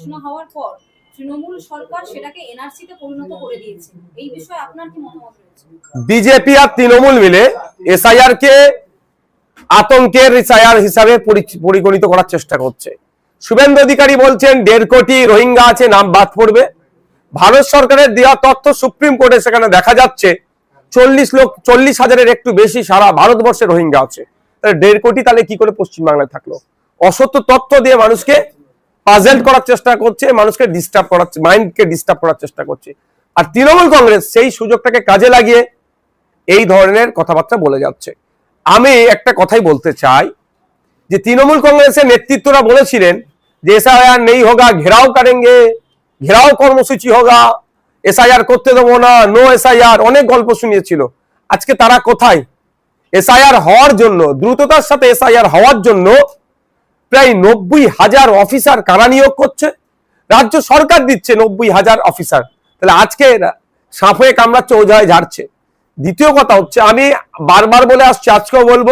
ঘোষণা হওয়ার পর তৃণমূল সরকার সেটাকে এনআরসিতে পরিণত করে দিয়েছে। এই বিষয়ে আপনার কি মতামত রয়েছে? বিজেপি আর তৃণমূল মিলে এসআইআর কে আতঙ্কের এসআইআর হিসাবে পরিগণিত করার চেষ্টা করছে। শুভেন্দু অধিকারী বলছেন, দেড় কোটি রোহিঙ্গা আছে, নাম বাদ পড়বে। ভারত সরকারের দেওয়া তথ্য সুপ্রিম কোর্টে সেখানে দেখা যাচ্ছে, চল্লিশ লোক, চল্লিশ হাজারের একটু বেশি সারা ভারতবর্ষে রোহিঙ্গা আছে। তাহলে দেড় কোটি তাহলে কি করে পশ্চিমবাংলায় থাকল? অসত্য তথ্য দিয়ে মানুষকে পাজেল্ট করার চেষ্টা করছে, মানুষকে ডিস্টার্ব করার মাইন্ডকে ডিস্টার্ব করার চেষ্টা করছে। আর তৃণমূল কংগ্রেস সেই সুযোগটাকে কাজে লাগিয়ে এই ধরনের কথাবার্তা বলে যাচ্ছে। আমি একটা কথাই বলতে চাই, যে তৃণমূল কংগ্রেসের নেতৃত্বরা বলেছিলেন যে এসআইআর নেই হোগা, ঘেরাও করেঙ্গে, ঘেরাও কর্মসূচি হোগা, এসআইআর করতে দেবো না নো এসআইআর, অনেক গল্প শুনিয়েছিল। আজকে তারা কোথায়? এসআইআর হওয়ার জন্য, দ্রুততার সাথে এসআইআর হওয়ার জন্য প্রায় নব্বই হাজার অফিসার কারা নিয়োগ করছে? রাজ্য সরকার দিচ্ছে নব্বই হাজার অফিসার। তাহলে আজকে সাপ কামড়াচ্ছে, ওঝায় ঝাড়ছে। দ্বিতীয় কথা হচ্ছে, আমি বারবার বলে আসছি, আজকেও বলব,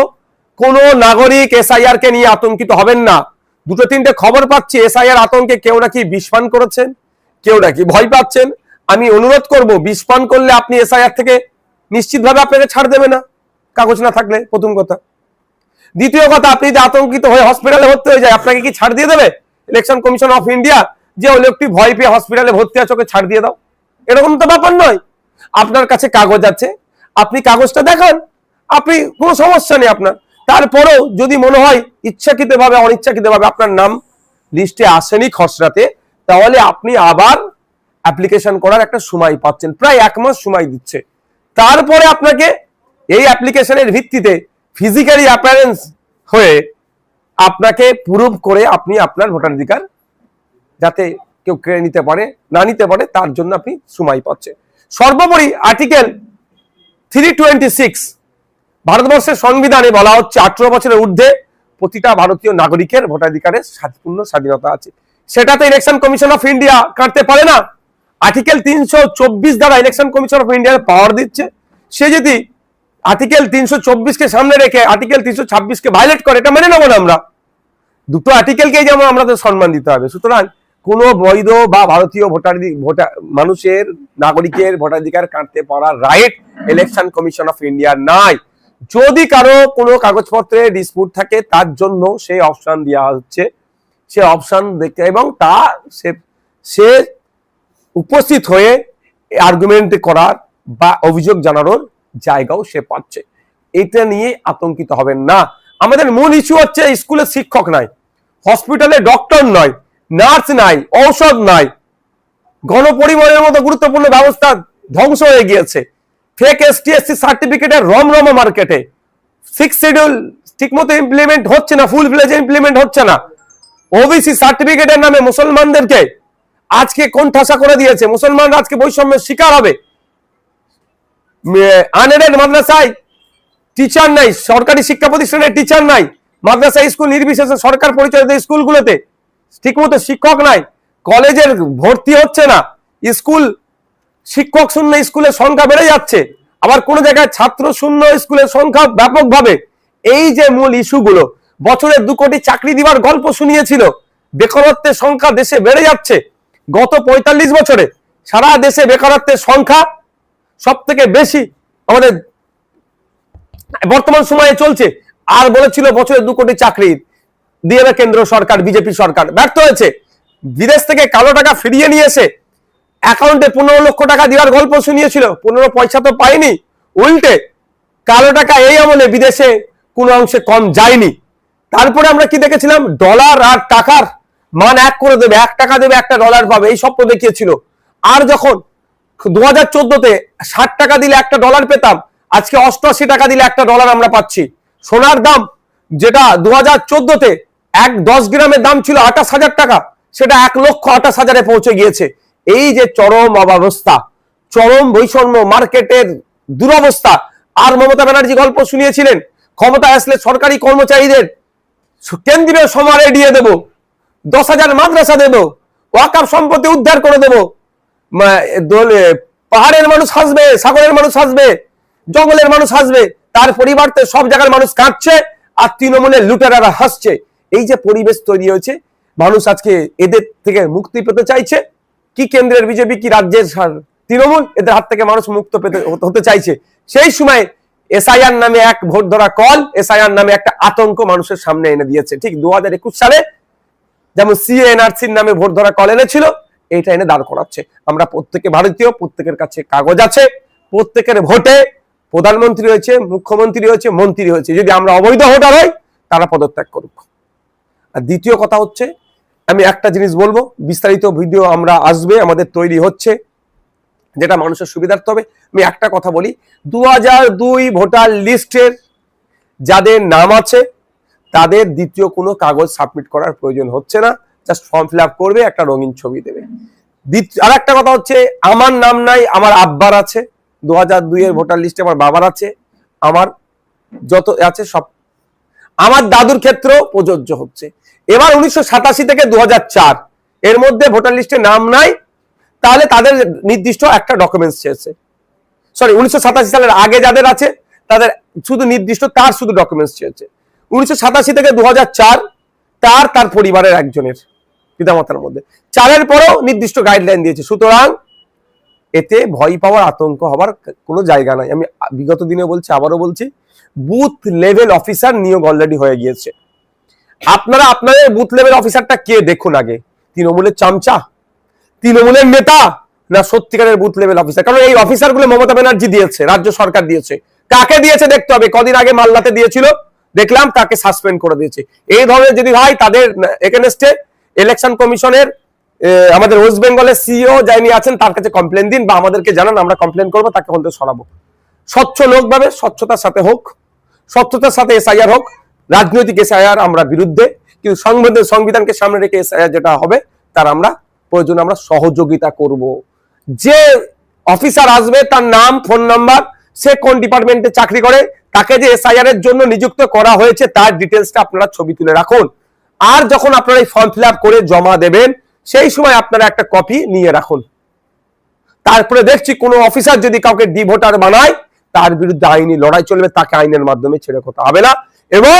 কোন নাগরিক এসআইআর কে নিয়ে আতঙ্কিত হবেন না। দুটো তিনটে খবর পাচ্ছি, এসআইআর আতঙ্কে কেউ নাকি বিষপান করেছেন, কেউ নাকি ভয় পাচ্ছেন। আমি অনুরোধ করব বিষপান করলে আপনি এসআইআর থেকে নিশ্চিতভাবে আপনাকে ছাড় দেবে না। কাগজ না থাকলে, প্রথম কথা। দ্বিতীয় কথা, আপনি যদি আতঙ্কিত হয়ে হসপিটালে ভর্তি হয়ে যায়, আপনাকে কি ছাড় দিয়ে দেবে? ইলেকশন কমিশন অফ ইন্ডিয়া যে ওই লোকটি ভয় পেয়ে হসপিটালে ভর্তি আছে, ওকে ছাড় দিয়ে দাও। এরকম তো ব্যাপার নয়। আপনার কাছে কাগজ আছে, আপনি কাগজটা দেখান। আপনি, কোনো সমস্যা নেই আপনার। তারপরেও যদি মনে হয় ইচ্ছাকৃত ভাবে অনিচ্ছাকৃত ভাবে আপনার নাম লিস্টে আসেনি খসড়াতে, তাহলে আপনি আবার অ্যাপ্লিকেশন করার একটা সময় পাচ্ছেন। প্রায় এক মাস সময় দিচ্ছে। তারপরে আপনাকে এই অ্যাপ্লিকেশনের ভিত্তিতে ফিজিক্যালি অ্যাপারেন্স হয়ে আপনাকে প্রুভ করে আপনি আপনার ভোটাধিকার যাতে কেউ কেড়ে নিতে পারে, না নিতে পারে, তার জন্য আপনি সময় পাচ্ছে সর্বোপরি আর্টিকেল থ্রি টোয়েন্টি সিক্স ভারতবর্ষের সংবিধানে বলা হচ্ছে আঠারো বছরের ঊর্ধ্বে প্রতিটা ভারতীয় নাগরিকের ভোটাধিকারের পূর্ণ স্বাধীনতা আছে। সেটাতে ইলেকশন কমিশন অফ ইন্ডিয়া কাটতে পারে না। আর্টিকেল তিনশো চব্বিশ দ্বারা ইলেকশন কমিশন অফ ইন্ডিয়ার পাওয়ার দিচ্ছে। সে যদি আর্টিকেল তিনশো চব্বিশকে সামনে রেখে আর্টিকেল তিনশো ছাব্বিশকে ভায়োলেট করে, এটা মেনে নেব না আমরা। দুটো আর্টিকেলকেই যেমন আমাদের সম্মান দিতে হবে। সুতরাং কোনো বৈধ বা ভারতীয় ভোটার মানুষের, নাগরিকের ভোটাধিকার কাটতে পারার right election commission of India নাই। যদি কারও কোনো কাগজপত্রে ডিসপুট থাকে, তার জন্য সেই অপশন দেওয়া হচ্ছে। সে অপশন দেখতে এবং তা সে সে উপস্থিত হয়ে আর্গুমেন্ট করার বা অভিযোগ জানানোর জায়গাও সে পাচ্ছে। এটা নিয়ে আতঙ্কিত হবেন না। আমাদের মূল ইস্যু হচ্ছে স্কুলে শিক্ষক নাই হসপিটালে ডক্টর নয় নার্স নাই, ঔষধ নাই। গণপরিবহনের মতো গুরুত্বপূর্ণ ব্যবস্থা ধ্বংস হয়ে গিয়েছে। ফেক এসটিএসসি সার্টিফিকেটের রমরমা মার্কেটে সিক্স শিডিউল ঠিকমতো ইমপ্লিমেন্ট হচ্ছে না ফুল ফ্লেজে ইমপ্লিমেন্ট হচ্ছে না। ওবিসি সার্টিফিকেটের নামে মুসলমানদেরকে আজকে কোন ঠাসা করে দিয়েছে। মুসলমানরা আজকে বৈষম্যের শিকার হবে। আনএডেড মাদ্রাসায় টিচার নাই, সরকারি শিক্ষা প্রতিষ্ঠানের টিচার নাই। মাদ্রাসা স্কুল নির্বিশেষে সরকার পরিচালিত স্কুলগুলোতে ঠিকমতো শিক্ষক নাই। কলেজের ভর্তি হচ্ছে না। স্কুল শিক্ষক শূন্য, স্কুলের সংখ্যা বেড়ে যাচ্ছে। আবার কোন জায়গায় ছাত্র শূন্য, স্কুলের সংখ্যা ব্যাপকভাবে। এই যে মূল ইস্যুগুলো, বছরে দু কোটি চাকরি দিবার গল্প শুনিয়েছিল। বেকারত্বের সংখ্যা দেশে বেড়ে যাচ্ছে। গত পঁয়তাল্লিশ বছরে সারা দেশে বেকারত্বের সংখ্যা সব থেকে বেশি আমাদের বর্তমান সময়ে চলছে। আর বলেছিল বছরে দু কোটি চাকরি দিয়ে কেন্দ্র সরকার, বিজেপি সরকার। ব্যর্থ হয়েছে। বিদেশ থেকে কালো টাকা ফিরিয়ে নিয়ে এসে অ্যাকাউন্টে পনেরো লক্ষ টাকা দেওয়ার গল্প শুনিয়েছিল। পনেরো পয়সা তো পাইনি। উল্টে কালো টাকা এই আমলে বিদেশে কোনো অংশে কম যায়নি। তারপরে আমরা কি দেখেছিলাম? ডলার আর টাকার মান এক করে দেবে। এক টাকা দেবে, একটা ডলার পাবে। এই স্বপ্ন দেখিয়েছিল। আর যখন দু হাজার চোদ্দতে ষাট টাকা দিলে একটা ডলার পেতাম, আজকে অষ্টআশি টাকা দিলে একটা ডলার আমরা পাচ্ছি। সোনার দাম যেটা দু হাজার চোদ্দতে এক দশ গ্রামের দাম ছিল আঠাশ হাজার টাকা, সেটা এক লক্ষ আঠাশ হাজারে পৌঁছে গিয়েছে। এই যে চরম অবস্থা, চরম বৈষম্য মার্কেটের দুরবস্থা। আর মমতা ব্যানার্জি গল্প শুনিয়েছিলেন, ক্ষমতা আসলে সরকারি কর্মচারীদের কেন্দ্রীয় সমারে দিয়ে দেব, দশ হাজার মাদ্রাসা দেব ওয়াকার সম্পত্তি উদ্ধার করে দেব। পাহাড়ের মানুষ হাসবে, সাগরের মানুষ হাসবে, জঙ্গলের মানুষ হাসবে, তার পরিবর্তে সব জায়গার মানুষ কাঁদছে, আর তৃণমূলের লুটেরারা হাসছে। এই যে পরিবেশ তৈরি হয়েছে, মানুষ আজকে এদের থেকে মুক্তি পেতে চাইছে। কি কেন্দ্রের বিজেপি, কি রাজ্যের তৃণমূল, এদের হাত থেকে মানুষ মুক্ত পেতে হতে- চাইছে। সেই সময় এসআইআর নামে এক ভোট ধরা কল, এসআইআর নামে একটা আতঙ্ক মানুষের সামনে এনে দিয়েছে। ঠিক দু হাজার একুশ সালে যেমন সিএনআরসির নামে ভোট ধরা কল এনেছিল এইটা এনে দাঁড় করাচ্ছে। আমরা প্রত্যেকে ভারতীয়, প্রত্যেকের কাছে কাগজ আছে, প্রত্যেকের ভোটে প্রধানমন্ত্রী হয়েছে, মুখ্যমন্ত্রী হয়েছে, মন্ত্রী হয়েছে। যদি আমরা অবৈধ ভোটার হই, তারা পদত্যাগ করুক। আর দ্বিতীয় কথা হচ্ছে, আমি একটা জিনিস বলব, বিস্তারিত ভিডিও আমরা আসবে, আমাদের তৈরি হচ্ছে, যেটা মানুষের সুবিধার্থ হবে। আমি একটা কথা বলি দু দুই ভোটার লিস্টের যাদের নাম আছে, তাদের দ্বিতীয় কোনো কাগজ সাবমিট করার প্রয়োজন হচ্ছে না। জাস্ট ফর্ম ফিল আপ করবে, একটা রঙিন ছবি দেবে। আর একটা কথা হচ্ছে, আমার নাম নাই, আমার আব্বার আছে। দু হাজার দুই এর ভোটার লিস্টে আমার বাবার আছে। আমার যত আছে সব। আমার দাদুর ক্ষেত্রেও প্রযোজ্য হচ্ছে। এবার উনিশশো সাতাশি থেকে দু হাজার চার, এর মধ্যে ভোটার লিস্টে নাম নাই, তাহলে তাদের নির্দিষ্ট একটা ডকুমেন্টস চেয়েছে সরি উনিশশো সাতাশি সালের আগে যাদের আছে, তাদের শুধু নির্দিষ্ট, তার শুধু ডকুমেন্টস চেয়েছে উনিশশো সাতাশি থেকে দু হাজার চার, তার তার পরিবারের একজনের। পিতামাতার মধ্যে। চারের পরেও নির্দিষ্ট গাইডলাইন দিয়েছে। সুতরাং এতে ভয় পাওয়ার, আতঙ্ক হবার কোনো জায়গা নাই। আমি বিগত দিনে বলছি, আবারও বলছি বুথ লেভেল অফিসার নিয়োগ অলরেডি হয়ে গিয়েছে। আপনারা, আপনাদের বুথ লেভেল অফিসারটা কে? দেখুন আগে। তৃণমূলের চামচা? তৃণমূলের নেতা? না সত্যিকারের বুথ লেভেল অফিসার কারণ এই অফিসারগুলো মমতা ব্যানার্জি দিয়েছে, রাজ্য সরকার দিয়েছে। কাকে দিয়েছে দেখতে হবে? কদিন আগে মাল্লাতে দিয়েছিল। দেখলাম, তাকে সাসপেন্ড করে দিয়েছে। এই ধরনের যদি হয়, তাদের এগেনস্টে ইলেকশন কমিশনের আমাদের ওয়েস্ট বেঙ্গলের সিইও যাইনি আছেন, তার কাছে কমপ্লেন দিন বা আমাদেরকে জানান, আমরা কমপ্লেন করব, তাকে হতে সরাবো স্বচ্ছ লোক ভাবে, স্বচ্ছতার সাথে হোক, স্বচ্ছতার সাথে এসআইআর হোক, রাজনৈতিক এসআইআর আমরা বিরুদ্ধে, কিন্তু সংবিধান, সংবিধানকে সামনে রেখে এসআইআর যেটা হবে, তার আমরা প্রয়োজনে, আমরা সহযোগিতা করব। যে অফিসার আসবে, তার নাম ফোন নাম্বার সে কোন ডিপার্টমেন্টে চাকরি করে, তাকে যে এসআইআর এর জন্য নিযুক্ত করা হয়েছে, তার ডিটেলসটা আপনারা ছবি তুলে রাখুন। আর যখন আপনারা এই ফর্ম ফিল করে জমা দেবেন, সেই সময় আপনারা একটা কপি নিয়ে রাখুন। তারপরে দেখছি কোনো অফিসার যদি কাউকে ডি ভোটার বানায়, তার বিরুদ্ধে আইনি লড়াই চলবে, তাকে আইনের মাধ্যমে ছেড়ে কথা হবে না। এবং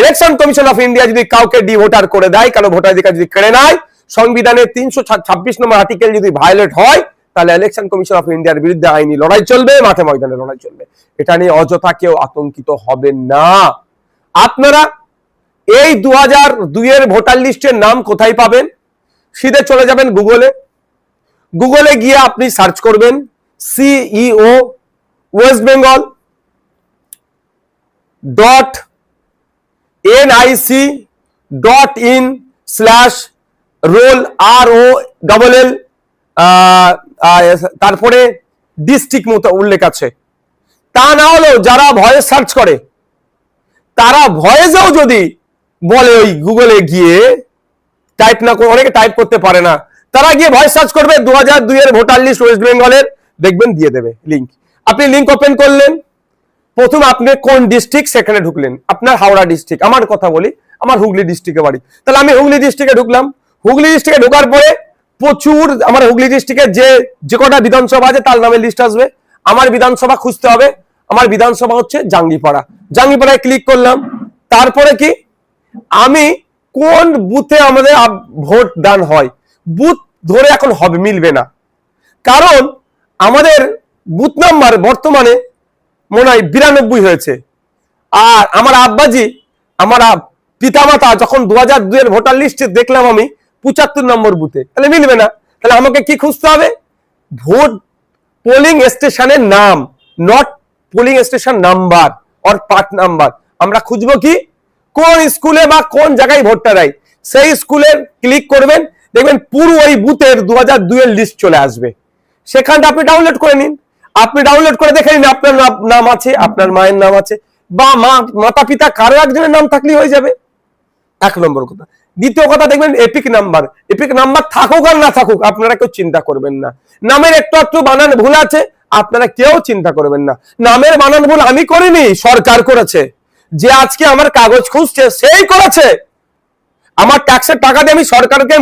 ইলেকশন কমিশন অফ ইন্ডিয়া যদি কাউকে ডি ভোটার করে দেয় কারও ভোটাধিকার যদি কেড়ে নেয় সংবিধানের তিনশো ছাব্বিশ নম্বর আর্টিকেল যদি ভায়োলেট হয়, তাহলে ইলেকশন কমিশন অফ ইন্ডিয়ার বিরুদ্ধে আইনি লড়াই চলবে, মাঠে ময়দানে লড়াই চলবে। এটা নিয়ে অযথা কেউ আতঙ্কিত হবেন না। আপনারা এই দু হাজার দুইয়ের ভোটার লিস্টের নাম কোথায় পাবেন? সিধে চলে যাবেন গুগলে গুগলে গিয়ে আপনি সার্চ করবেন CEO west Bengal dot NIC dot in slash roll R O double L তারপরে ডিস্ট্রিক্ট মতো উল্লেখ আছে। তা না হলেও যারা ভয়েস সার্চ করে, তারা ভয়েসেও যদি বলে ওই গুগলে গিয়ে টাইপ না করে, অনেকে টাইপ করতে পারে না। তারা গিয়ে ভয়েস সার্চ করবে দু হাজার দুই এর ভোটার লিস্ট ওয়েস্ট বেঙ্গলের দেখবেন দিয়ে দেবে লিঙ্ক আপনি লিঙ্ক ওপেন করলেন, প্রথম আপনি কোন ডিস্ট্রিক্ট সেখানে ঢুকলেন? আপনার হাওড়া ডিস্ট্রিক্ট আমার কথা বলি, আমার হুগলি ডিস্ট্রিক্টে বাড়ি। তাহলে আমি হুগলি ডিস্ট্রিক্টে ঢুকলাম। হুগলি ডিস্ট্রিক্টে ঢোকার পরে প্রচুর আমার হুগলি ডিস্ট্রিক্টের যে যে কটা বিধানসভা আছে তার নামে লিস্ট আসবে। আমার বিধানসভা খুঁজতে হবে। আমার বিধানসভা হচ্ছে জাঙ্গিপাড়া। জাঙ্গিপাড়ায় ক্লিক করলাম। তারপরে কি? আমি কোন বুথে আমাদের ভোট দান হয়? বুথ ধরে এখন হবে, মিলবে না। কারণ আমাদের বুথ নাম্বার বর্তমানে মনে হয় বিরানব্বই হয়েছে। আর আমার আব্বাজি, আমার পিতামাতা যখন দু হাজার দুইয়ের ভোটার লিস্টে দেখলাম আমি, পঁচাত্তর নম্বর বুথে, তাহলে মিলবে না। তাহলে আমাকে কি খুঁজতে হবে? ভোট পোলিং স্টেশনের নাম not polling station number or part number আমরা খুঁজবো কি? কোন স্কুলে বা কোন জায়গায় ভোটটা দেয়? সেই স্কুলের ক্লিক করবেন, দেখবেন পুরো ওই বুথের দু হাজার দুইয়ের লিস্ট চলে আসবে। সেখানটা আপনি ডাউনলোড করে নিন। আপনি ডাউনলোড করে দেখে নিন আপনার নাম আছে, আপনার মায়ের নাম আছে, বা মা মাতা পিতা কারও একজনের নাম থাকলেই হয়ে যাবে। এক নম্বর কথা। দ্বিতীয় কথা, দেখবেন এপিক নাম্বার এপিক নাম্বার থাকুক আর না থাকুক, আপনারা কেউ চিন্তা করবেন না। নামের একটু একটু বানান ভুল আছে, আপনারা কেউ চিন্তা করবেন না। নামের বানান ভুল আমি করিনি, সরকার করেছে। যে আজকে আমার কাগজ খুঁজছে, সেই করেছে। আমার ট্যাক্সের টাকা দিয়ে আমি সরকারকে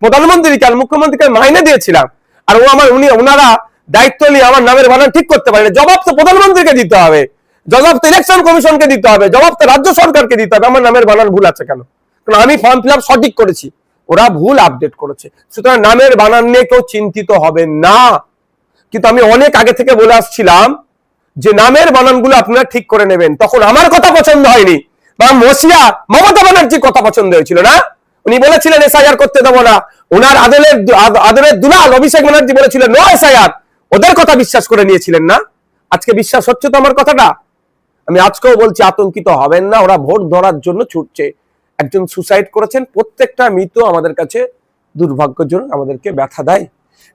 প্রধানমন্ত্রীকে আর মুখ্যমন্ত্রীকে মাইনে দিয়েছিলাম। আর ও আমার, উনি, ওনারা দায়িত্ব নিয়ে আমার নামের বানান ঠিক করতে পারে না জবাব তো প্রধানমন্ত্রীকে দিতে হবে। জবাব তো ইলেকশন কমিশনকে দিতে হবে। জবাব তো রাজ্য সরকারকে দিতে হবে। আমার নামের বানান ভুল আছে কেন? কারণ আমি ফর্ম ফিল সঠিক করেছি। ওরা ভুল আপডেট করেছে। সুতরাং নামের বানান নিয়ে কেউ চিন্তিত হবে না। কিন্তু আমি অনেক আগে থেকে বলে আসছিলাম যে নামের বানানগুলো আপনারা ঠিক করে নেবেন। তখন আমার কথা পছন্দ হয়নি। বা মসিয়া মমতা ব্যানার্জির কথা পছন্দ হয়েছিল না? উনি বলেছিলেন, এসআইআর করতে দেবো না। ওনার আদলের আদ- আদরের দুলাল অভিষেক ব্যানার্জি বলেছিলেন, নো এসআইআর। ওদের কথা বিশ্বাস করে নিয়েছিলেন না? আজকে বিশ্বাস হচ্ছে তো আমার কথাটা? আমি আজকেও বলছি, আতঙ্কিত হবেন না। ওরা ভোট ধরার জন্য ছুটছে। একজন সুসাইড করেছেন, প্রত্যেকটা মৃত আমাদের কাছে দুর্ভাগ্যজনক, আমাদেরকে ব্যথা দেয়।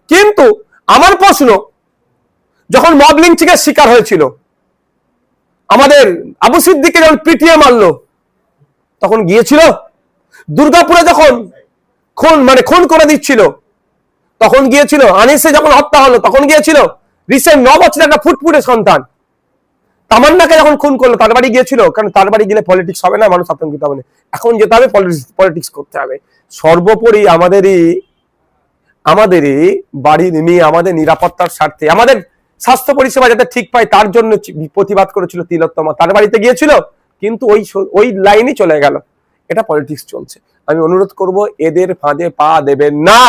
কিন্তু আমার প্রশ্ন যখন মব লিঞ্চিংয়ের শিকার হয়েছিল, আমাদের আবু সিদ্দিকে যখন পিটিয়ে মারলো, তখন গিয়েছিল, দুর্গাপুরে যখন খুন মানে খুন করে দিচ্ছিল, তখন গিয়েছিল, আনিসে যখন হত্যা হলো, তখন গিয়েছিল রিসেন্ট ন বছরের একটা ফুটফুটে সন্তান। তামান্নাকে যখন খুন করল, তার বাড়ি গিয়েছিল, কারণ তার বাড়ি গেলে পলিটিক্স হবে না, মানুষ আতঙ্কিত হবে না। এখন যেতে হবে পলিটিক্স করতে হবে। সর্বোপরি আমাদেরই আমাদেরই বাড়ি নিয়ে, আমাদের নিরাপত্তার স্বার্থে, আমাদের স্বাস্থ্য পরিষেবা যাতে ঠিক পায়, তার জন্য প্রতিবাদ করেছিল তিলোত্তমা। তার বাড়িতে গিয়েছিল, কিন্তু ওই ওই লাইনই চলে গেল। এটা পলিটিক্স চলছে। আমি অনুরোধ করব, এদের ফাঁদে পা দেবেন না।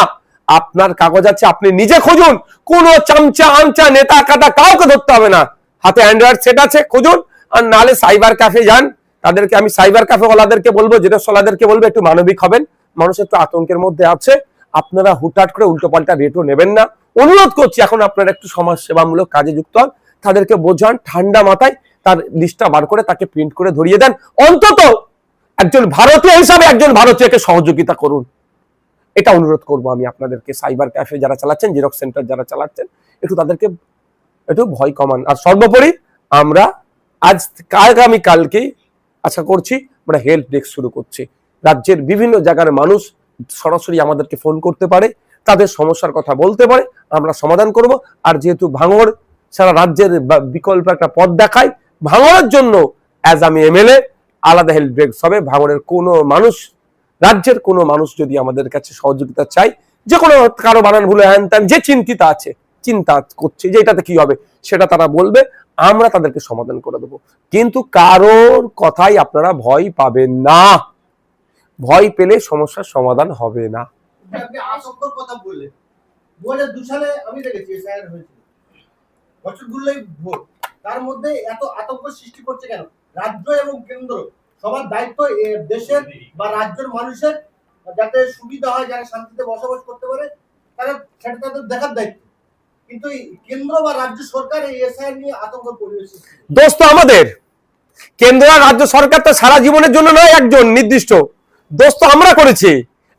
আপনার কাগজ আছে, আপনি নিজে খুঁজুন। কোন চামচা আমচা নেতা কাটা কাউকে ধরতে হবে না। হাতে অ্যান্ড্রয়েড সেট আছে, খুঁজুন। আর নালে সাইবার ক্যাফে যান। তাদেরকে, আমি সাইবার ক্যাফে ওলাদেরকে বলব যেটা ওলাদেরকে বলব, একটু মানবিক হবেন। মানুষ একটু আতঙ্কের মধ্যে আছে। আপনারা হুটহাট করে উল্টো পাল্টা রেটও নেবেন না। অনুরোধ করছি, এখন আপনারা একটু সমাজ সেবামূলক কাজে যুক্ত হন, তাদেরকে বোঝান, ঠান্ডা মাথায় তার লিস্টটা বার করে তাকে প্রিন্ট করে ধরিয়ে দেন। অন্তত একজন ভারতীয় হিসাবে একজন ভারতীয়কে সহযোগিতা করুন। এটা অনুরোধ করব আমি আপনাদেরকে সাইবার ক্যাফে যারা চালাচ্ছেন জেরক্স সেন্টার যারা চালাচ্ছেন, একটু তাদেরকে একটু ভয় কমান। আর সর্বোপরি আমরা আজ আগামী কালকেই আশা করছি আমরা হেল্প ডেস্ক শুরু করছি। রাজ্যের বিভিন্ন জায়গার মানুষ সরাসরি আমাদেরকে ফোন করতে পারে। তাদের সমস্যার কথা বলতে পারে, আমরা সমাধান করব। আর যেহেতু ভাঙড় সারা রাজ্যের বিকল্প একটা পথ দেখায়, ভাঙড়ের জন্য অ্যাজ আমি এমএলএ আলাদা হেল্প ডেস্ক হবে। ভাঙড়ের কোনো মানুষ, রাজ্যের কোনো মানুষ যদি আমাদের কাছে সহযোগিতা চাই যে কোনো কারও বানান ভুলে হ্যান ত্যান, যে চিন্তিত আছে, চিন্তা করছে যে এটাতে কি হবে, সেটা তারা বলবে, আমরা তাদেরকে সমাধান করে দেবো। কিন্তু কারোর কথাই আপনারা ভয় পাবেন না। ভয় পেলে সমস্যার সমাধান হবে না। যাতে সুবিধা হয়, যারা শান্তিতে বসবাস করতে পারে, তারা সেটা তাদের দেখার দায়িত্ব। কিন্তু কেন্দ্র বা রাজ্য সরকার এই এসআইআর নিয়ে আতঙ্ক পরিবেশ সৃষ্টি করছে। দোষ তো আমাদের কেন্দ্র রাজ্য সরকার তো সারা জীবনের জন্য নয়, একজন নির্দিষ্ট। দোস্ত, আমরা করেছি।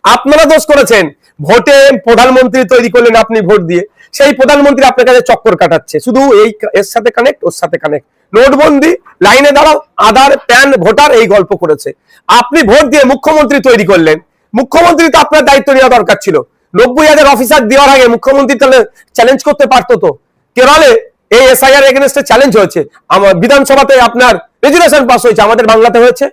আপনারা দোষ করেছেন। ভোটে প্রধানমন্ত্রী তৈরি করলেন আপনি ভোট দিয়ে। সেই প্রধানমন্ত্রী আপনার কাছে চক্কর কাটাচ্ছে। শুধু এই এর সাথে কানেক্ট ওর সাথে কানেক্ট নোটবন্দি, লাইনে দাঁড়াও, আধার, প্যান, ভোটার এই গল্প করেছে। আপনি ভোট দিয়ে মুখ্যমন্ত্রী তৈরি করলেন। মুখ্যমন্ত্রী তো আপনার দায়িত্ব নেওয়া দরকার ছিল। নব্বই হাজার অফিসার দেওয়ার আগে মুখ্যমন্ত্রী তাহলে চ্যালেঞ্জ করতে পারতো তো। কেরলে এই এসআইআর এগেনস্টে চ্যালেঞ্জ হয়েছে। আমার বিধানসভাতে আপনার রেজুলেশন পাস হয়েছে। আমাদের বাংলাতে হয়েছে।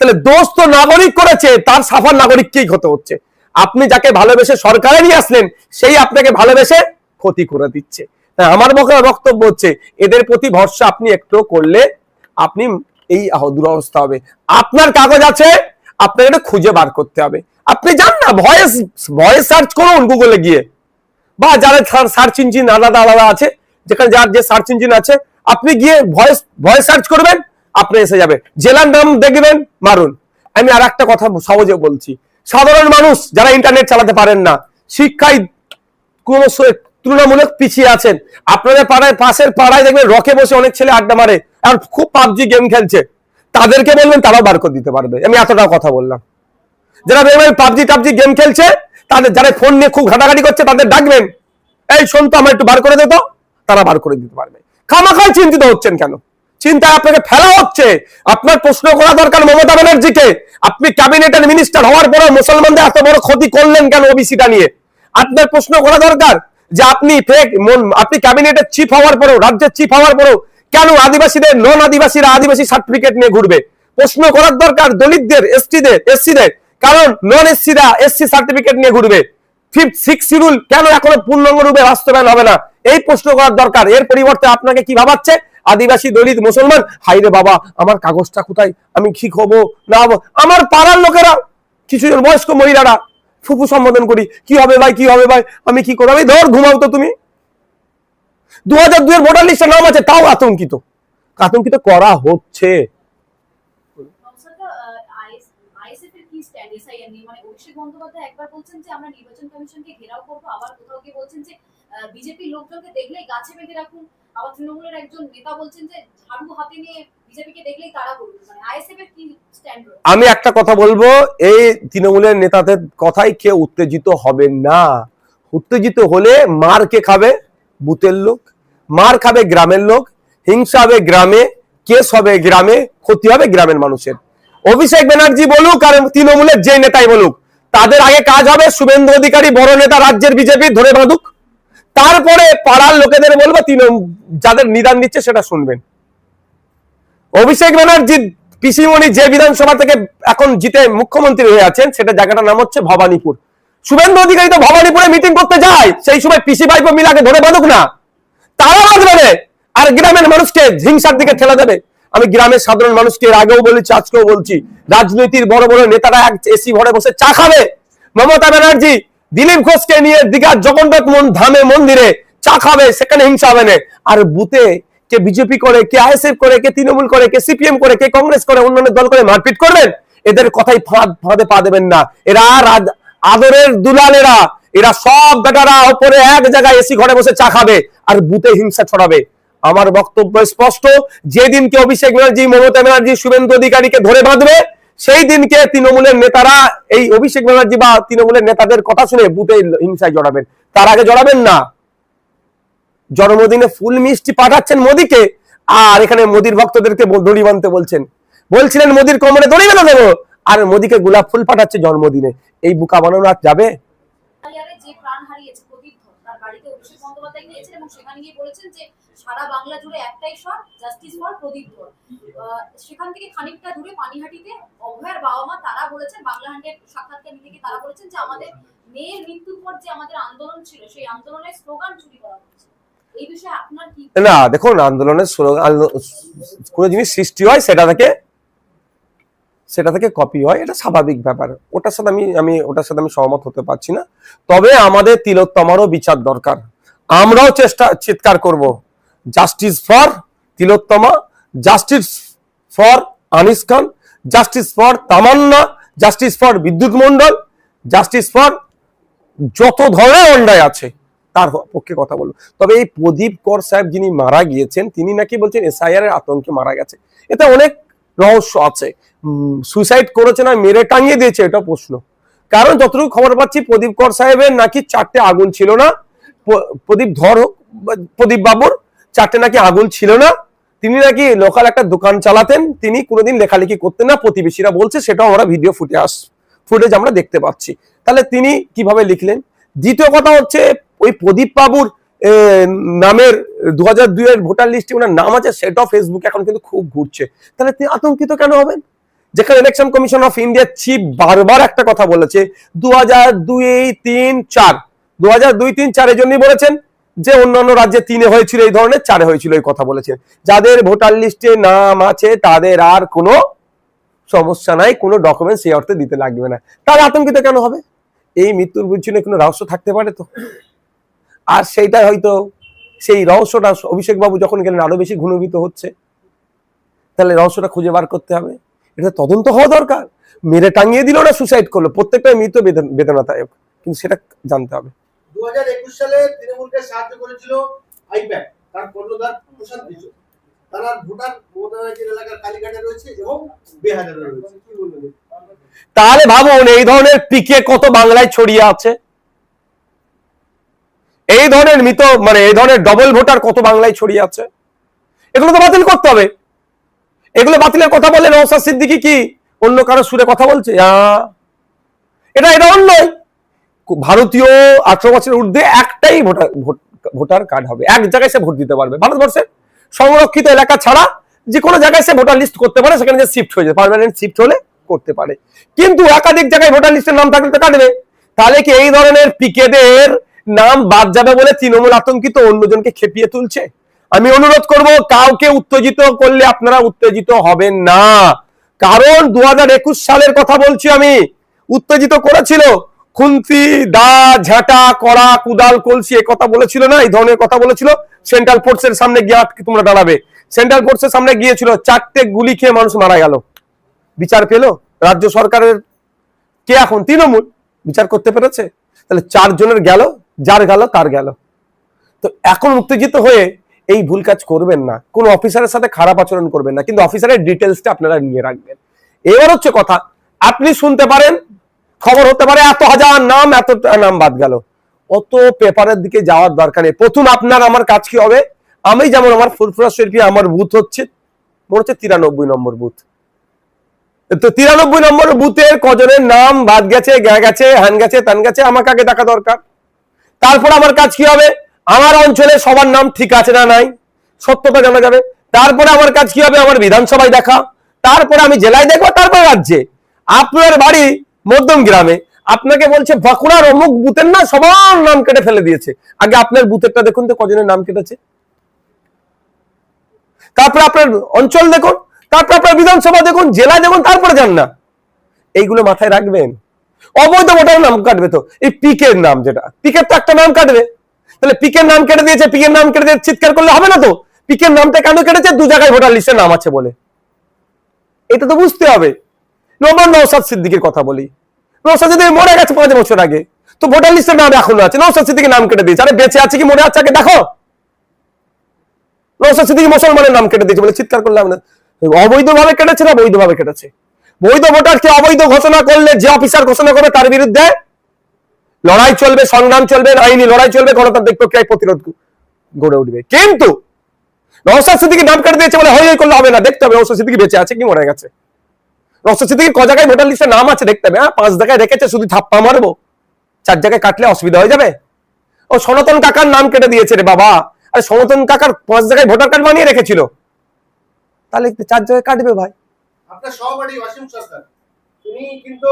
তাহলে দোষ তো নাগরিক করেছে, তার সাফার নাগরিককেই হতে হচ্ছে। আপনি যাকে ভালোবেসে সরকারে নিয়ে আসলেন, সেই আপনাকে ভালোবেসে ক্ষতি করে দিচ্ছে। আমার বক- বক্তব্য হচ্ছে, এদের প্রতি ভরসা আপনি একটু করলে আপনি এই দুরবস্থা হবে। আপনার কাগজ আছে, আপনাকে এটা খুঁজে বার করতে হবে। আপনি যান না, ভয়েস ভয়েস সার্চ করুন গুগলে গিয়ে। বা যারা সার্চ ইঞ্জিন আলাদা আলাদা আছে, যেখানে যার যে সার্চ ইঞ্জিন আছে, আপনি গিয়ে ভয়েস ভয়েস সার্চ করবেন আপনি এসে যাবে জেলার নাম দেখবেন, মারুন। আমি আর একটা কথা সহজে বলছি। সাধারণ মানুষ যারা ইন্টারনেট চালাতে পারেন না, শিক্ষায় ক্রমশ তুলনামূলক পিছিয়ে আছেন। আপনাদের পাড়ায়, পাশের পাড়ায় দেখবেন রকে বসে অনেক ছেলে আড্ডা মারে আর খুব পাবজি গেম খেলছে। তাদেরকে বলবেন, তারাও বার করে দিতে পারবে। আমি এতটা কথা বললাম। যারা দেখবেন পাবজি, টাবজি গেম খেলছে, তাদের যারা ফোন নিয়ে খুব ঘাটাঘাটি করছে, তাদের ডাকবেন। এই, শোন তো আমার একটু বার করে দে তো। তারা বার করে দিতে পারবে। খামাখাই চিন্তিত হচ্ছেন কেন? চিন্তায় আপনাকে ফেলা হচ্ছে। আপনার প্রশ্ন করা দরকার মমতা ব্যানার্জিকে। আপনি ক্যাবিনেটের মিনিস্টার হওয়ার পরে মুসলমানদের এত বড় ক্ষতি করলেন কেন ওবিসিটা নিয়ে? আপনার প্রশ্ন করা দরকার যে আপনি আপনি ক্যাবিনেটের চিফ হওয়ার পরেও, রাজ্যের চিফ হওয়ার পরেও কেন আদিবাসীদের নন আদিবাসীরা আদিবাসী সার্টিফিকেট নিয়ে ঘুরবে? প্রশ্ন করার দরকার দলিতদের এসটিদের এসসিদের কারণ নন এসসিরা এসসি সার্টিফিকেট নিয়ে ঘুরবে। ফিফথ সিক্স শিডিউল কেন এখনও পূর্ণাঙ্গ রূপে বাস্তবায়ন হবে না? এই প্রশ্ন করার দরকার। এর পরিবর্তে আপনাকে কি ভাবাচ্ছে? আদিবাসী, দলিত, মুসলমান। হাইরে বাবা, আমার কাগজটা কোথায়? আমি কি হব না আমার পাড়ার লোকেরা কিছু বয়স্ক মহিলারা, ফুফু সম্বোধন করি, কি হবে ভাই? কি হবে ভাই? আমি কি করব? আমি ধর, ঘুমাও তো তুমি। দু হাজার দুয়ের ভোটার লিস্টে নাম আছে, তাও আতঙ্কিত। আতঙ্কিত করা হচ্ছে। নিয়ে মানে একবার বলছেন যে আমরা নির্বাচন কমিশনকে ঘেরাও করব, আবার কোথাও গিয়ে বলছেন যে বিজেপি লোকজনকে দেখলেই গাছে বেঁধে রাখুন। আবার তৃণমূলের একজন নেতা বলছেন যে, ঝাড়ু হাতে নিয়ে বিজেপিকে দেখলেই তারা করুন মানে আইএসএফ কি স্ট্যান্ড আমি একটা কথা বলব, এই তৃণমূলের নেতাদের কথাই কেউ উত্তেজিত হবে না। উত্তেজিত হলে মার কে খাবে? বুথের লোক। মার খাবে গ্রামের লোক। হিংসা হবে গ্রামে, কেস হবে গ্রামে, ক্ষতি হবে গ্রামের মানুষের। অভিষেক ব্যানার্জি বলুক আর তৃণমূলের যে নেতাই বলুক, তাদের আগে কাজ হবে। শুভেন্দু অধিকারী বড় নেতা রাজ্যের বিজেপি ধরে বাঁধুক। তারপরে পাড়ার লোকেদের বলব, তৃণমূল যাদের নিদান দিচ্ছে সেটা শুনবেন। অভিষেক ব্যানার্জি, পিসিমণি যে বিধানসভা থেকে এখন জিতে মুখ্যমন্ত্রী হয়ে আছেন, সেটা জায়গাটার নাম হচ্ছে ভবানীপুর। শুভেন্দু অধিকারী তো ভবানীপুরে মিটিং করতে যায়, সেই সময় পিসি ভাইপো মিলাকে ধরে বাঁধুক না। তারা বাঁধবে। আর গ্রামের মানুষকে হিংসার দিকে ঠেলা দেবে। আমি গ্রামের সাধারণ মানুষকে এর আগেও বলেছি, আজকেও বলছি রাজনৈতিক বড় বড় নেতারা এসি ঘরে বসে চা খাবে। মমতা ব্যানার্জি দিলীপ ঘোষকে নিয়ে দীঘার জগন্নাথ ধামে মন্দিরে চা খাবে, সেখানে হিংসা হবে আর বুথে কে বিজেপি করে, কে আইএসএফ করে, কে তৃণমূল করে, কে সিপিএম করে, কে কংগ্রেস করে, অন্যান্য দল করে মারপিট করবেন? এদের কথাই ফাঁদ, ফাঁদে পা দেবেন না। এরা আদরের দুলালেরা। এরা সব বেটারা ওপরে এক জায়গায় এসি ঘরে বসে চা খাবে আর বুথে হিংসা ছড়াবে। আমার বক্তব্য স্পষ্ট। যেদিনকে অভিষেক ব্যানার্জি, মমতা ব্যানার্জি, শুভেন্দু অধিকারীকে ধরে বাঁধবে সেই দিনকে তৃণমূলের নেতারা, এই অভিষেক ব্যানার্জি বা তৃণমূলের নেতাদের কথা শুনে বুথে হিংসায় জড়াবেন। তার আগে জড়াবেন না। জন্মদিনে ফুল মিষ্টি পাঠাচ্ছেন মোদিকে, আর এখানে মোদির ভক্তদেরকে দড়ি বানতে বলছেন। বলছিলেন, মোদির কোমরে দড়ি বেঁধে দেবো। আর মোদিকে গোলাপ ফুল পাঠাচ্ছে জন্মদিনে। এই বুকা বানানো আর যাবে যে প্রাণ হারিয়েছে প্রদীপ তার বাড়িতে অভিষেক বন্দ্যোপাধ্যায় গিয়েছেন এবং সেখানে গিয়ে বলেছেন যে সারা বাংলা জুড়ে একটাই স্বর জাস্টিস ফর প্রদীপ ধর সেখান থেকে খানিকটা দূরে পানিহাটিতে অভয়ের বাবা মা তারা বলেছেন, বাংলা হান্ডের সাক্ষাৎকার নিতে গিয়ে তারা বলেছেন যে আমাদের মেয়ের মৃত্যুর পর যে আমাদের আন্দোলন ছিল, সেই আন্দোলনের স্লোগান চুরি করা হচ্ছে। না, দেখুন, আন্দোলনের কোনো জিনিস সৃষ্টি হয় সেটা থেকে সেটা থেকে কপি হয়, এটা স্বাভাবিক ব্যাপার। ওটার সাথে আমি আমি, ওটার সাথে আমি সহমত হতে পারছি না। তবে আমাদের তিলোত্তমারও বিচার দরকার। আমরাও চেষ্টা, চিৎকার করব। Justice for Tilottama justice for Anis Khan justice for Tamanna justice for Bidyut Mondal justice for যত ধরনের অন্যায় আছে, তার পক্ষে কথা বলব তবে এই প্রদীপ কর সাহেব যিনি মারা গিয়েছেন, তিনি নাকি বলছেন এসআইআর এর আতঙ্কে মারা গেছে। এতে অনেক রহস্য আছে। সুইসাইড করেছে না, মেরে টাঙিয়ে দিয়েছে এটা প্রশ্ন। কারণ যতটুকু খবর পাচ্ছি, প্রদীপ কর সাহেবের নাকি চারটে আগুন ছিল না। প্রদীপ ধর, প্রদীপ বাবুর চারটে নাকি আগুন ছিল না, তিনি নাকি লোকাল একটা দোকান চালাতেন, তিনি কোনোদিন লেখালেখি করতেন না, প্রতিবেশীরা বলছে সেটাও আমরা ভিডিও ফুটে আস ফুটেজ আমরা দেখতে পাচ্ছি। তাহলে তিনি কীভাবে লিখলেন? দ্বিতীয় কথা হচ্ছে, ওই প্রদীপ বাবুর নামের দু হাজার দুইয়ের ভোটার লিস্টে ওনার নাম আছে, সেটাও ফেসবুকে এখন কিন্তু খুব ঘুরছে। তাহলে তিনি আতঙ্কিত কেন হবেন? যেখানে ইলেকশন কমিশন অফ ইন্ডিয়ার চিফ বারবার একটা কথা বলেছে দু হাজার দুই তিন চার দু হাজার দুই তিন চারের জন্যই বলেছেন যে অন্যান্য রাজ্যে তিনে হয়েছিল, এই ধরনের চারে হয়েছিল, এই কথা বলেছেন। যাদের ভোটার লিস্টে নাম আছে, তাদের আর কোনো সমস্যা নাই, কোনো ডকুমেন্ট সেই অর্থে দিতে লাগবে না। তার আতঙ্কিত কেন হবে? এই মৃত্যুর পিছনে কোনো রহস্য থাকতে পারে তো? আর সেইটা হয়তো সেই রহস্যটা অভিষেক বাবু যখন গেলেন, আরও বেশি ঘনীভূত হচ্ছে। তাহলে রহস্যটা খুঁজে বার করতে হবে। এটা তদন্ত হওয়া দরকার। মেরে টাঙিয়ে দিল না সুসাইড করল। প্রত্যেকটা বেদন- বেদনাদায়ক। কিন্তু সেটা জানতে হবে। দু হাজার একুশ সালে তৃণমূলকে সাহায্য করেছিল আইপ্যাক, তার কর্ণধার কিশোর তারা ব্যানার্জির এলাকার কালীঘাটে রয়েছে এবং রয়েছে। কি বলবেন? তাহলে ভাবুন, এই ধরনের পিকে কত বাংলায় ছড়িয়ে আছে? এই ধরনের মৃত মানে এই ধরনের ডবল ভোটার কত বাংলায় ছড়িয়ে আছে? এগুলো তো বাতিল করতে হবে। এগুলো বাতিলের কথা বললে নওসাদ সিদ্দিকি কি অন্য কারও সুরে কথা বলছে? এটা এটা অন্যই ভারতীয় আঠারো বছরের ঊর্ধ্বে একটাই ভোটার ভোটার কার্ড হবে। এক জায়গায় সে ভোট দিতে পারবে। ভারতবর্ষের সংরক্ষিত এলাকা ছাড়া যে কোনো জায়গায় সে ভোটার লিস্ট করতে পারে, সেখানে যে শিফট হয়ে যায় পার্মানেন্ট শিফট হলে করতে পারে। কিন্তু একাধিক জায়গায় ভোটার লিস্টের নাম থাকলে তো কাটবে। তাহলে কি এই ধরনের পিকেদের নাম বাদ যাবে বলে তৃণমূল আতঙ্কিত? অন্যজনকে খেপিয়ে তুলছে? আমি অনুরোধ করব, কাউকে উত্তেজিত করলে আপনারা উত্তেজিত হবেন না। কারণ দু হাজার একুশ সালের কথা বলছি আমি। উত্তেজিত করেছিল খুন্তি, দা, ঝাঁটা, কড়া, কুদাল, কলসি, এ কথা বলেছিল না, এই ধরনের কথা বলেছিল। সেন্ট্রাল ফোর্সের সামনে গিয়ে আটকে তোমরা দাঁড়াবে। সেন্ট্রাল ফোর্সের সামনে গিয়েছিল, চারটে গুলি খেয়ে মানুষ মারা গেল। বিচার পেল? রাজ্য সরকারের কে এখন? তৃণমূল। বিচার করতে পেরেছে? তাহলে চারজনের গেল, যার গেল, তার গেল। তো এখন উত্তেজিত হয়ে এই ভুল কাজ করবেন না। কোন অফিসারের সাথে খারাপ আচরণ করবেন না। কিন্তু অফিসারের ডিটেলসটা আপনারা নিয়ে রাখবেন। এবার হচ্ছে কথা, আপনি শুনতে পারেন খবর হতে পারে, এত হাজার নাম, এত নাম বাদ গেল। অত পেপারের দিকে যাওয়ার দরকার নেই। প্রথম আপনার আমার কাজ কি হবে? আমি যেমন আমার ফুরফুরা শরীফে আমার বুথ হচ্ছে, মনে হচ্ছে তিরানব্বই নম্বর বুথ। তো তিরানব্বই নম্বর বুথের কজনের নাম বাদ গেছে, গ্যা গেছে, হ্যান গেছে, ত্যান গেছে, আমাকে আগে দেখা দরকার। তারপর আমার কাজ কি হবে? আমার অঞ্চলে সবার নাম ঠিক আছে না নাই? সত্যতা জানা যাবে। তারপরে আমার কাজ কি হবে? আমার বিধানসভায় দেখা। তারপরে আমি জেলায় দেখব, তারপরে রাজ্যে। আপনার বাড়ি মধ্যম গ্রামে আপনাকে বলছে, বাঁকুড়ার অমুক বুথের না সবার নাম কেটে ফেলে দিয়েছে। আগে আপনার বুথেরটা দেখুন তো, কজনের নাম কেটেছে। তারপরে আপনার অঞ্চল দেখুন, তারপর আপনার বিধানসভা দেখুন জেলা দেখুন, তারপরে যান না। এইগুলো মাথায় রাখবেন। অবৈধ ভোটার নাম কাটবে তো, এই পিকের নাম যেটা। পিকের তো একটা নাম কাটবে। তাহলে পিকের নাম কেটে দিয়েছে, পিকের নাম কেটে দিয়ে চিৎকার করলে হবে না তো? পিকের নামটা কেন কেটেছে? দু জায়গায় ভোটার লিস্টে নাম আছে বলে। এটা তো বুঝতে হবে। নম্বর নৌসাদ সিদ্দিকের কথা বলি। নৌসাদ সিদ্দিক মরে গেছে পাঁচ বছর আগে। তো ভোটার লিস্টের নাম এখনও আছে। নৌসাদ সিদ্দিকের নাম কেটে দিয়েছে। আরে বেঁচে আছে কি মরে আছে আগে দেখো। নৌসাদ সিদ্দিকি মুসলমানের নাম কেটে দিয়েছে বলে চিৎকার করলাম না। অবৈধভাবে কেটেছে না বৈধভাবে কেটেছে? বৈধ ভোটারকে অবৈধ ঘোষণা করলে যে অফিসার ঘোষণা করবে তার বিরুদ্ধে লড়াই চলবে, সংগ্রাম চলবে, আইনি লড়াই চলবে, গণতান্ত্রিক প্রক্রিয়ায় প্রতিরোধ গড়ে উঠবে। কিন্তু নওসাদ সিদ্দিকি নাম কেটে দিয়েছে বলে হই হই করলে হবে না। দেখতে হবে নওসাদ সিদ্দিকি বেঁচে আছে কি মরে গেছে। নওসাদ সিদ্দিকি ক জায়গায় ভোটার লিস্টে নাম আছে দেখতে হবে হ্যাঁ? পাঁচ জায়গায় রেখেছে শুধু থাপ্পা মারবো। চার জায়গায় কাটলে অসুবিধা হয়ে যাবে। ও সনাতন কাকার নাম কেটে দিয়েছে রে বাবা। আরে সনাতন কাকার পাঁচ জায়গায় ভোটার কার্ড বানিয়ে রেখেছিল। তাহলে চার জায়গায় কাটবে ভাই। আপনার সহপাঠী অসীম সরকার তিনি কিন্তু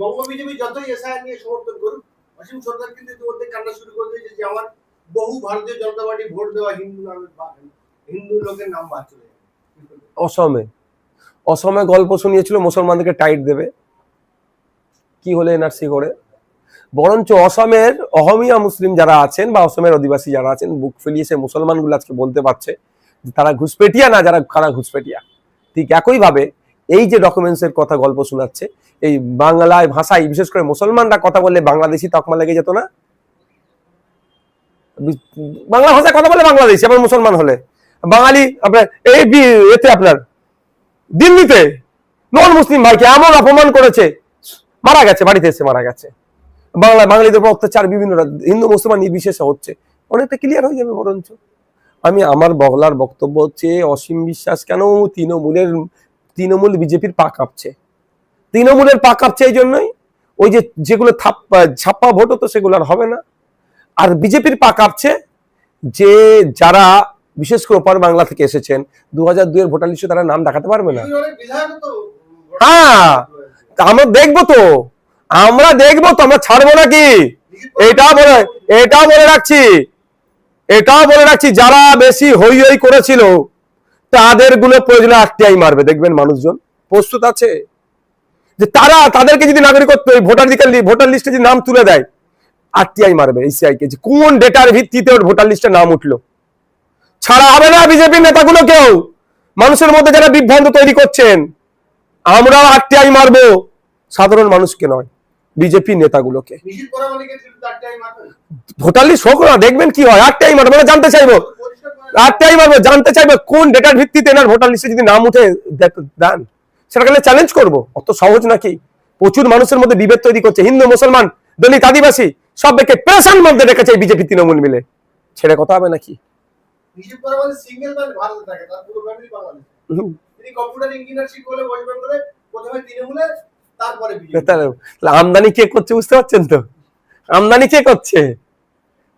বঙ্গ বিজেপি যতই এসআই নিয়ে সমর্থন করুক অসীম সরকার কিন্তু ইতিমধ্যে কান্না শুরু করে দিয়েছে যে আমার বহু ভারতীয় জনতা পার্টি ভোট দেওয়া হিন্দু নামের হিন্দু লোকের নাম বাদ চলে অসমে। অসমে গল্প শুনিয়েছিল, মুসলমানদেরকে টাইট দেবে। কি হলে এনআরসি করে? বরঞ্চ অসমের অহমিয়া মুসলিম যারা আছেন বা অসমের অধিবাসী যারা আছেন, বুক ফেলিয়ে সে মুসলমানগুলো আজকে বলতে পারছে যে তারা ঘুষপেটিয়া না, যারা খারা ঘুষপেটিয়া। ঠিক একইভাবে এই যে ডকুমেন্টসের কথা গল্প শোনাচ্ছে, এই বাংলায় ভাষায়, বিশেষ করে মুসলমানরা কথা বললে বাংলাদেশি তকমা লেগে যেত না? বাংলা ভাষায় কথা বলে বাংলাদেশি, আবার মুসলমান হলে। বাঙালি, আপনার এই এতে আপনার দিল্লিতে নন মুসলিম ভাইকে এমন অপমান করেছে, মারা গেছে, বাড়িতে এসে মারা গেছে। বাংলা বাঙালিদের উপর অত্যাচার, বিভিন্ন হিন্দু, মুসলমান নির্বিশেষে হচ্ছে। অনেকটা ক্লিয়ার হয়ে যাবে বরঞ্চ। আমি আমার বগলার বক্তব্য হচ্ছে, অসীম বিশ্বাস কেন তৃণমূলের, তৃণমূল বিজেপির পা কাঁপছে? তৃণমূলের পা কাঁপছে এই জন্যই? ওই যে যেগুলো থাপ্পা ছাপ্পা ভোট হতো সেগুলো আর হবে না। আর বিজেপির পা কাঁপছে যে যারা বিশেষ করে ওপার বাংলা থেকে এসেছেন দু হাজার দুইয়ের ভোটার লিস্টে তারা নাম দেখাতে পারবে না। হ্যাঁ। আমরা দেখব তো, আমরা দেখব তো, আমরা ছাড়বো নাকি? এটা বলে এটা বলে রাখছি এটাও বলে রাখছি, যারা বেশি হই হই করেছিল তাদেরগুলো প্রয়োজনে আটটিআই মারবে। দেখবেন মানুষজন, প্রস্তুত আছে। যে তারা, তাদেরকে যদি নাগরিকত্ব, এই ভোটার ভোটার লিস্টে যদি নাম তুলে দেয় আরটিআই মারবে ইসিআই কে। কোন ডেটার ভিত্তিতে ওর ভোটার লিস্টে নাম উঠল? ছাড়া হবে না বিজেপি নেতাগুলো কেউ। মানুষের মধ্যে যারা বিভ্রান্ত তৈরি করছেন আমরা আরটিআই মারবো। সাধারণ মানুষকে নয়, বিজেপি নেতাগুলোকে। নিশীত পরামানিকের বিরুদ্ধে আটটাই মারবেন ভোটার লিস্ট হোক না, দেখবেন কি হয় আটটাই মারবো মানে জানতে চাইব। করে- আটটাই মারবো, জানতে চাইব কোন ডেটার ভিত্তিতে এনার ভোটার লিস্টে যদি নাম উঠে দেন। সেটাকে চ্যালেঞ্জ করব, অত সহজ নাকি? প্রচুর মানুষের মধ্যে বিভেদ তৈরি করছে, হিন্দু, মুসলমান, দলিত, আদিবাসী সবাইকে প্রেশান মধ্যে রেখেছে বিজেপি, তৃণমূল মিলে। ছেড়ে কথা হবে নাকি? নিশীত পরামানিক সিঙ্গেল ম্যান ভারতে থাকে তার পুরো ফ্যামিলি বাংলাদেশ তিনি কম্পিউটার ইঞ্জিনিয়ারশিপ বলে ওয়েস্ট বেঙ্গলে প্রথমে তৃণমূলে তারপরে তাহলে তাহলে আমদানি কে করছে বুঝতে পারছেন তো? আমদানি কে করছে?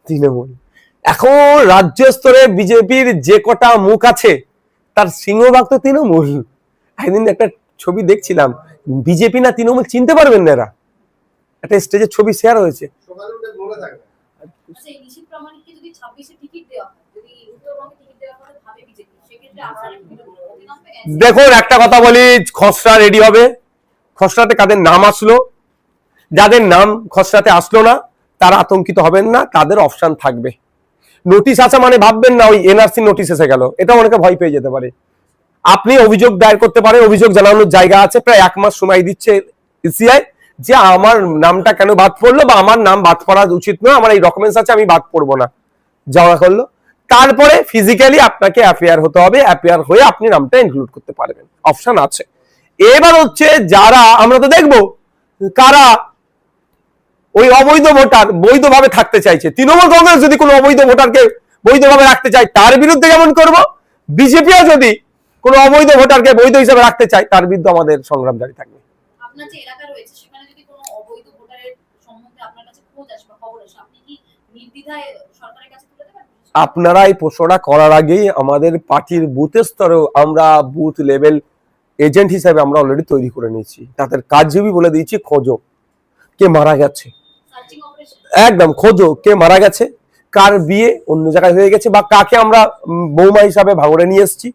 তৃণমূল। এখন রাজ্য স্তরে বিজেপির যে কটা মুখ আছে তার সিংহভাগ তো তৃণমূল। একদিন একটা ছবি দেখছিলাম বিজেপি না তৃণমূল চিনতে পারবেন না এরা। একটা স্টেজের ছবি শেয়ার হয়েছে। সকালে উঠে থাকে। আচ্ছা এই নিশীত প্রামাণিককে যদি ছাব্বিশে টিকিট দেওয়া হয় দেখুন, একটা কথা বলি, খসড়া রেডি হবে। খসড়াতে কাদের নাম আসলো? যাদের নাম খসড়াতে আসলো না, তারা আতঙ্কিত হবেন না, তাদের অপশন থাকবে। নোটিশ আসা মানে ভাববেন না, ওই এনআরসি নোটিশ এসে গেল। এটা অনেকে ভয় পেয়ে যেতে পারে। আপনি অভিযোগ দায়ের করতে পারেন, অভিযোগ জানানোর জায়গা আছে, প্রায় এক মাস সময় দিচ্ছে ইসিআই যে আমার নামটা কেন বাদ পড়ল বা আমার নাম বাদ পড়া উচিত নয়, আমার এই ডকুমেন্টস আছে, আমি বাদ পড়ব না। যাওয়া করল তারপরে ফিজিক্যালি আপনাকে অ্যাপিয়ার হতে হবে অ্যাপিয়ার হয়ে আপনি নামটা ইনক্লুড করতে পারবেন। অপশন আছে। এবার হচ্ছে যারা, আমরা তো দেখব, কারা ওই অবৈধ ভোটার বৈধভাবে থাকতে চাইছে। তৃণমূল কংগ্রেস যদি কোনো অবৈধ ভোটারকে বৈধভাবে রাখতে চায়, তার বিরুদ্ধে যেমন করব, বিজেপিও যদি কোনো অবৈধ ভোটারকে বৈধ হিসেবে রাখতে চায়, তার বিরুদ্ধে আমাদের সংগ্রাম জারি থাকবে। নির্দ্বিধায় সরকারের কাছে তুলে দেবেন আপনারা এই প্রশ্নটা করার আগেই আমাদের পার্টির বুথের স্তরেও আমরা বুথ লেভেল এজেন্ট হিসাবে আমরা অলরেডি তৈরি করে নিয়েছি। তাদের কাজজীবী বলে দিয়েছি খোঁজো কে মারা গেছে। একদম খোঁজো কে মারা গেছে কার বিয়ে অন্য জায়গায় হয়ে গেছে বা কাকে আমরা বৌমা হিসাবে ভাঙড়ে নিয়ে এসেছি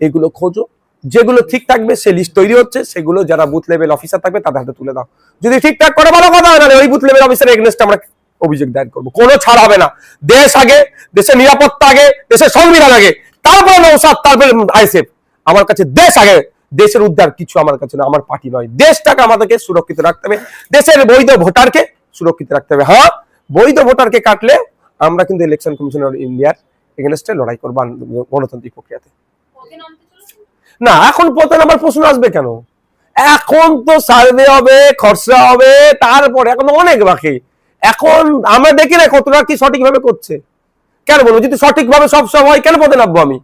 এগুলো খোঁজো। যেগুলো ঠিক থাকবে সে লিস্ট তৈরি হচ্ছে সেগুলো যারা বুথ লেভেল অফিসার থাকবে তাদের হাতে তুলে দাও। যদি ঠিকঠাক করে ভালো কথা হয় নাহলে ওই বুথ লেভেল অফিসার এগেনস্ট আমরা অভিযোগ দায়ের করব। কোনো ছাড় হবে না। দেশ আগে, দেশের নিরাপত্তা আগে, দেশের সংবিধান আগে, তারপরে নৌসাদ, তারপরে আইসেফ আমার কাছে দেশ আগে, দেশের উদ্ধার কিছু আমার কাছে না, আমার পার্টি নয়। দেশটাকে আমাদেরকে সুরক্ষিত রাখতে হবে। দেশের বৈধ ভোটারকে সুরক্ষিত রাখতে হবে। হ্যাঁ বৈধ ভোটারকে কাটলে আমরা কিন্তু ইলেকশন কমিশন অফ ইন্ডিয়ার এগেনস্টে লড়াই করব গণতান্ত্রিক প্রক্রিয়াতে। না, এখন পথে আমার প্রশ্ন আসবে কেন? এখন তো সার্ভে হবে, খরচা হবে, তারপরে এখন অনেক বাকি। এখন আমরা দেখি না কতটা কি সঠিকভাবে করছে। কেন বলব? যদি সঠিকভাবে সব সব হয়, কেন পদে নামবো আমি?